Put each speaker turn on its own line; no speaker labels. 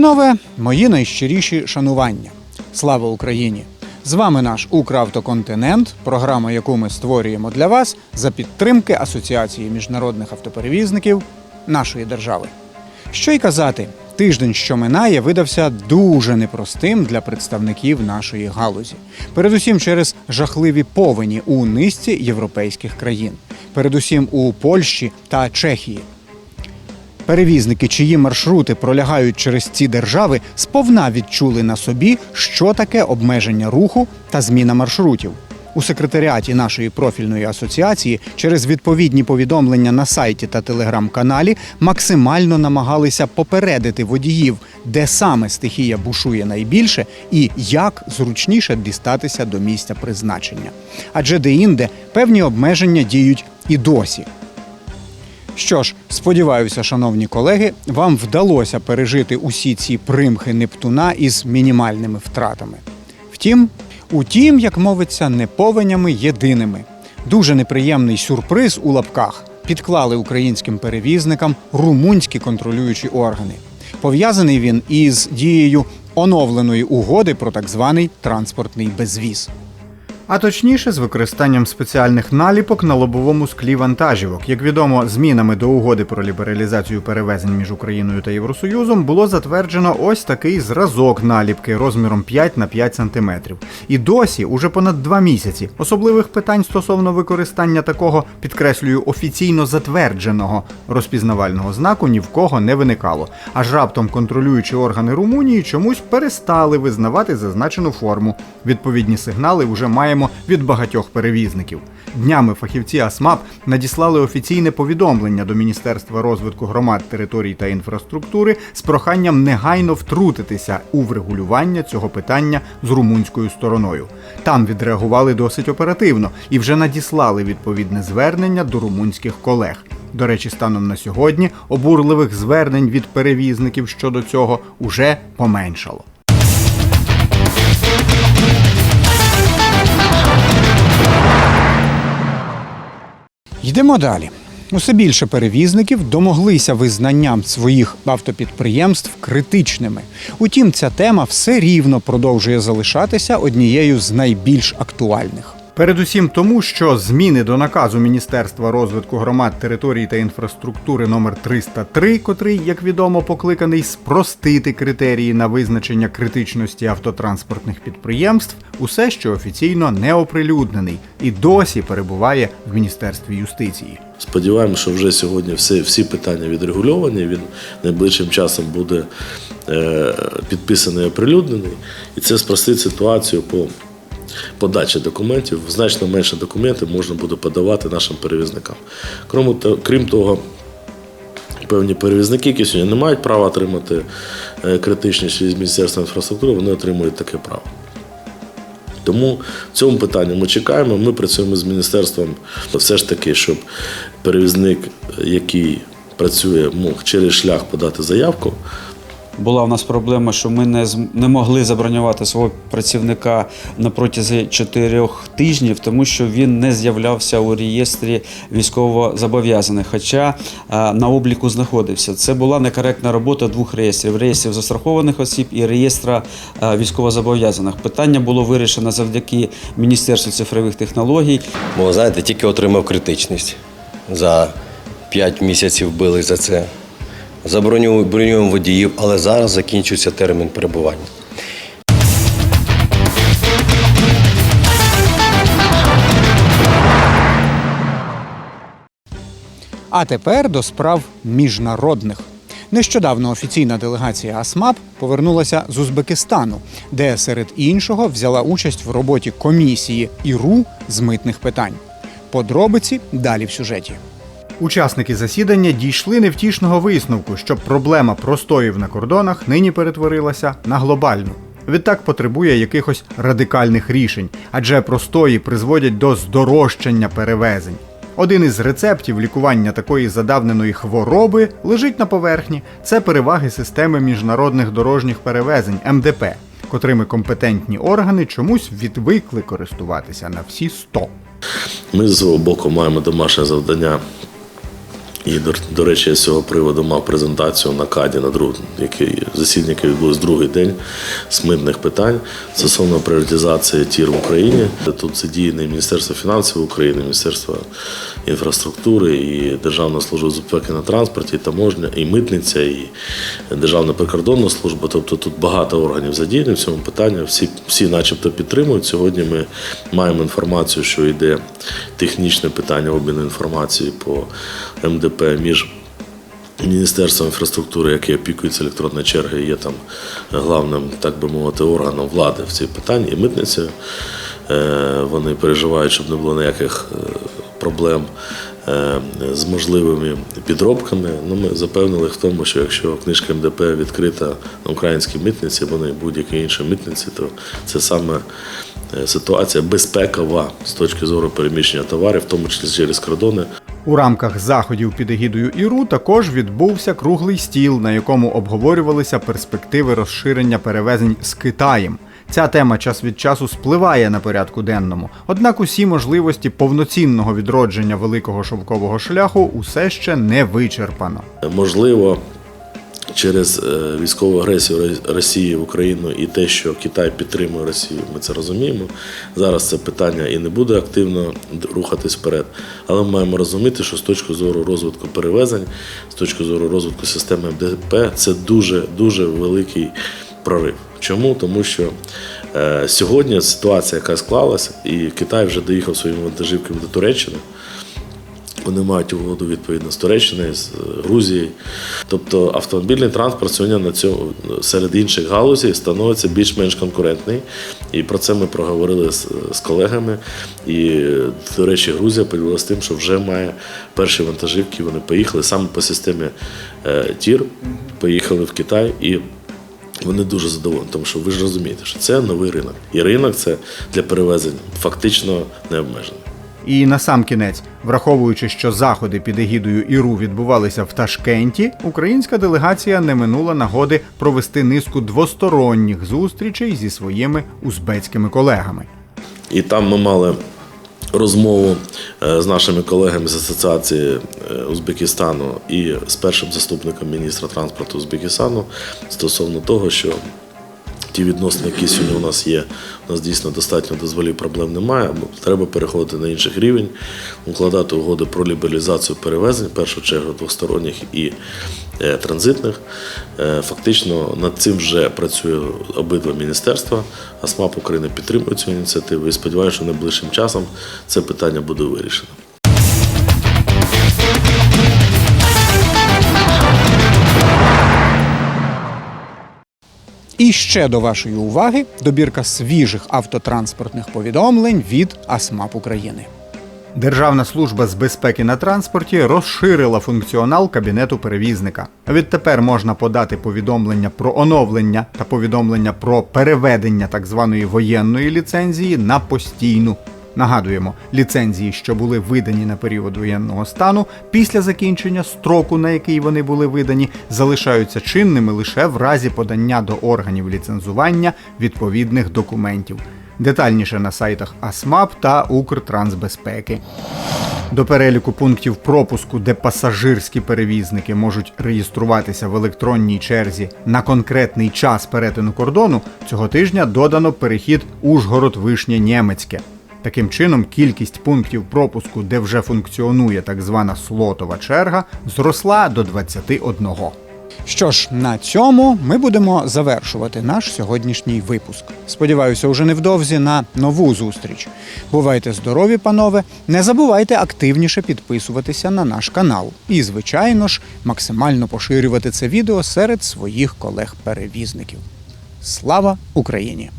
Панове, мої найщиріші шанування. Слава Україні! З вами наш Укравтоконтинент, програма, яку ми створюємо для вас за підтримки Асоціації міжнародних автоперевізників нашої держави. Що й казати, тиждень, що минає, видався дуже непростим для представників нашої галузі. Передусім через жахливі повені у низці європейських країн, передусім у Польщі та Чехії. Перевізники, чиї маршрути пролягають через ці держави, сповна відчули на собі, що таке обмеження руху та зміна маршрутів. У секретаріаті нашої профільної асоціації через відповідні повідомлення на сайті та телеграм-каналі максимально намагалися попередити водіїв, де саме стихія бушує найбільше і як зручніше дістатися до місця призначення. Адже деінде певні обмеження діють і досі. Що ж, сподіваюся, шановні колеги, вам вдалося пережити усі ці примхи Нептуна із мінімальними втратами. Втім, утім, як мовиться, не повенями єдиними. Дуже неприємний сюрприз у лапках підклали українським перевізникам румунські контролюючі органи. Пов'язаний він із дією оновленої угоди про так званий транспортний безвіз. А точніше, з використанням спеціальних наліпок на лобовому склі вантажівок. Як відомо, змінами до угоди про лібералізацію перевезень між Україною та Євросоюзом було затверджено ось такий зразок наліпки розміром 5 на 5 см. І досі, уже понад два місяці, особливих питань стосовно використання такого, підкреслюю, офіційно затвердженого розпізнавального знаку ні в кого не виникало. Аж раптом контролюючі органи Румунії чомусь перестали визнавати зазначену форму. Відповідні сигнали вже маємо від багатьох перевізників. Днями фахівці АСМАП надіслали офіційне повідомлення до Міністерства розвитку громад, територій та інфраструктури з проханням негайно втрутитися у врегулювання цього питання з румунською стороною. Там відреагували досить оперативно і вже надіслали відповідне звернення до румунських колег. До речі, станом на сьогодні обурливих звернень від перевізників щодо цього уже поменшало. Йдемо далі. Усе більше перевізників домоглися визнанням своїх автопідприємств критичними. Утім, ця тема все рівно продовжує залишатися однією з найбільш актуальних. Передусім тому, що зміни до наказу Міністерства розвитку громад, територій та інфраструктури номер 303, котрий, як відомо, покликаний спростити критерії на визначення критичності автотранспортних підприємств, усе ще офіційно не оприлюднений і досі перебуває в Міністерстві юстиції.
Сподіваємося, що вже сьогодні всі, всі питання відрегульовані. Він найближчим часом буде е, підписаний і оприлюднений. І це спростить ситуацію по подачі документів. Значно менше документів можна буде подавати нашим перевізникам. Крім, то- крім того, певні перевізники, які сьогодні не мають права отримати е, критичність від Міністерства інфраструктури, вони отримують таке право. Тому в цьому питанні ми чекаємо. Ми працюємо з міністерством все ж таки, щоб перевізник, який працює, мог через шлях подати заявку.
Була в нас проблема, що ми не, не могли забронювати свого працівника на протязі чотирьох тижнів, тому що він не з'являвся у реєстрі військовозобов'язаних, хоча на обліку знаходився. Це була некоректна робота двох реєстрів: реєстрів застрахованих осіб і реєстра військовозобов'язаних. Питання було вирішено завдяки Міністерству цифрових технологій.
Бо знаєте, тільки отримав критичність. За 5 місяців били за це. Забронюємо бронюємо водіїв, але зараз закінчується термін перебування.
А тепер до справ міжнародних. Нещодавно офіційна делегація АСМАП повернулася з Узбекистану, де серед іншого взяла участь в роботі комісії ІРУ з митних питань. Подробиці далі в сюжеті. Учасники засідання дійшли невтішного висновку, що проблема простоїв на кордонах нині перетворилася на глобальну. Відтак потребує якихось радикальних рішень, адже простої призводять до здорожчання перевезень. Один із рецептів лікування такої задавненої хвороби лежить на поверхні. Це переваги системи міжнародних дорожніх перевезень МДП, котрими компетентні органи чомусь відвикли користуватися на всі 100.
Ми з боку маємо домашнє завдання І, до, до речі, я з цього приводу мав презентацію на КАДі на друг, який засідання яке відбулось другий день з митних питань стосовно пріоритизації тір в Україні. Тут задіяне Міністерство фінансів України, Міністерство інфраструктури і Державна служба безпеки на транспорті, і таможня, і митниця, і Державна прикордонна служба. Тобто тут багато органів задіяні в цьому питанні. Всі, всі начебто підтримують. Сьогодні ми маємо інформацію, що йде технічне питання обміну інформації по МДП між Міністерством інфраструктури, яке опікується електронною чергою, є там главним, так би мовити, органом влади в цій питанні, і митницею. Е, Вони переживають, щоб не було ніяких е, проблем е, з можливими підробками. Ну, ми запевнили в тому, що якщо книжка МДП відкрита на українській митниці, або на будь-якій іншій митниці, то це саме ситуація безпекова з точки зору переміщення товарів, в тому числі через кордони.
У рамках заходів під егідою ІРУ також відбувся круглий стіл, на якому обговорювалися перспективи розширення перевезень з Китаєм. Ця тема час від часу спливає на порядку денному. Однак усі можливості повноцінного відродження великого шовкового шляху усе ще не вичерпано.
Можливо, через е, військову агресію Ро- Росії в Україну і те, що Китай підтримує Росію, ми це розуміємо. Зараз це питання і не буде активно рухатись вперед. Але ми маємо розуміти, що з точки зору розвитку перевезень, з точки зору розвитку системи МДП, це дуже дуже великий прорив. Чому? Тому що е, сьогодні ситуація, яка склалася, і Китай вже доїхав своїми вантажівками до Туреччини. Вони мають угоду відповідно з Туреччиною, з е, Грузією. Тобто автомобільний транспорт сьогодні на цьому серед інших галузей становиться більш-менш конкурентний. І про це ми проговорили з, з колегами. І, до речі, Грузія поділилася тим, що вже має перші вантажівки. Вони поїхали саме по системі е, ТІР, поїхали в Китай і. Вони дуже задоволені, тому що ви ж розумієте, що це новий ринок. І ринок це для перевезень фактично не обмежений.
І на сам кінець, враховуючи, що заходи під егідою ІРУ відбувалися в Ташкенті, українська делегація не минула нагоди провести низку двосторонніх зустрічей зі своїми узбецькими колегами.
І там ми мали розмову е, з нашими колегами з Асоціації е, Узбекистану і з першим заступником міністра транспорту Узбекистану стосовно того, що ті відносини, які сьогодні у нас є, у нас дійсно достатньо дозволів, проблем немає. Треба переходити на інших рівень, укладати угоди про лібералізацію перевезень, в першу чергу двосторонніх і е, транзитних. Е, Фактично над цим вже працює обидва міністерства. АСМАП України підтримує цю ініціативу і сподіваюся, що найближчим часом це питання буде вирішено.
І ще до вашої уваги добірка свіжих автотранспортних повідомлень від АСМАП України. Державна служба з безпеки на транспорті розширила функціонал кабінету перевізника. Відтепер можна подати повідомлення про оновлення та повідомлення про переведення так званої воєнної ліцензії на постійну. Нагадуємо, ліцензії, що були видані на період воєнного стану, після закінчення строку, на який вони були видані, залишаються чинними лише в разі подання до органів ліцензування відповідних документів. Детальніше на сайтах АСМАП та Укртрансбезпеки. До переліку пунктів пропуску, де пасажирські перевізники можуть реєструватися в електронній черзі на конкретний час перетину кордону, цього тижня додано перехід Ужгород-Вишнє-Нємецьке. Таким чином, кількість пунктів пропуску, де вже функціонує так звана слотова черга, зросла до 21. Що ж, на цьому ми будемо завершувати наш сьогоднішній випуск. Сподіваюся, уже невдовзі на нову зустріч. Бувайте здорові, панове! Не забувайте активніше підписуватися на наш канал і, звичайно ж, максимально поширювати це відео серед своїх колег-перевізників. Слава Україні!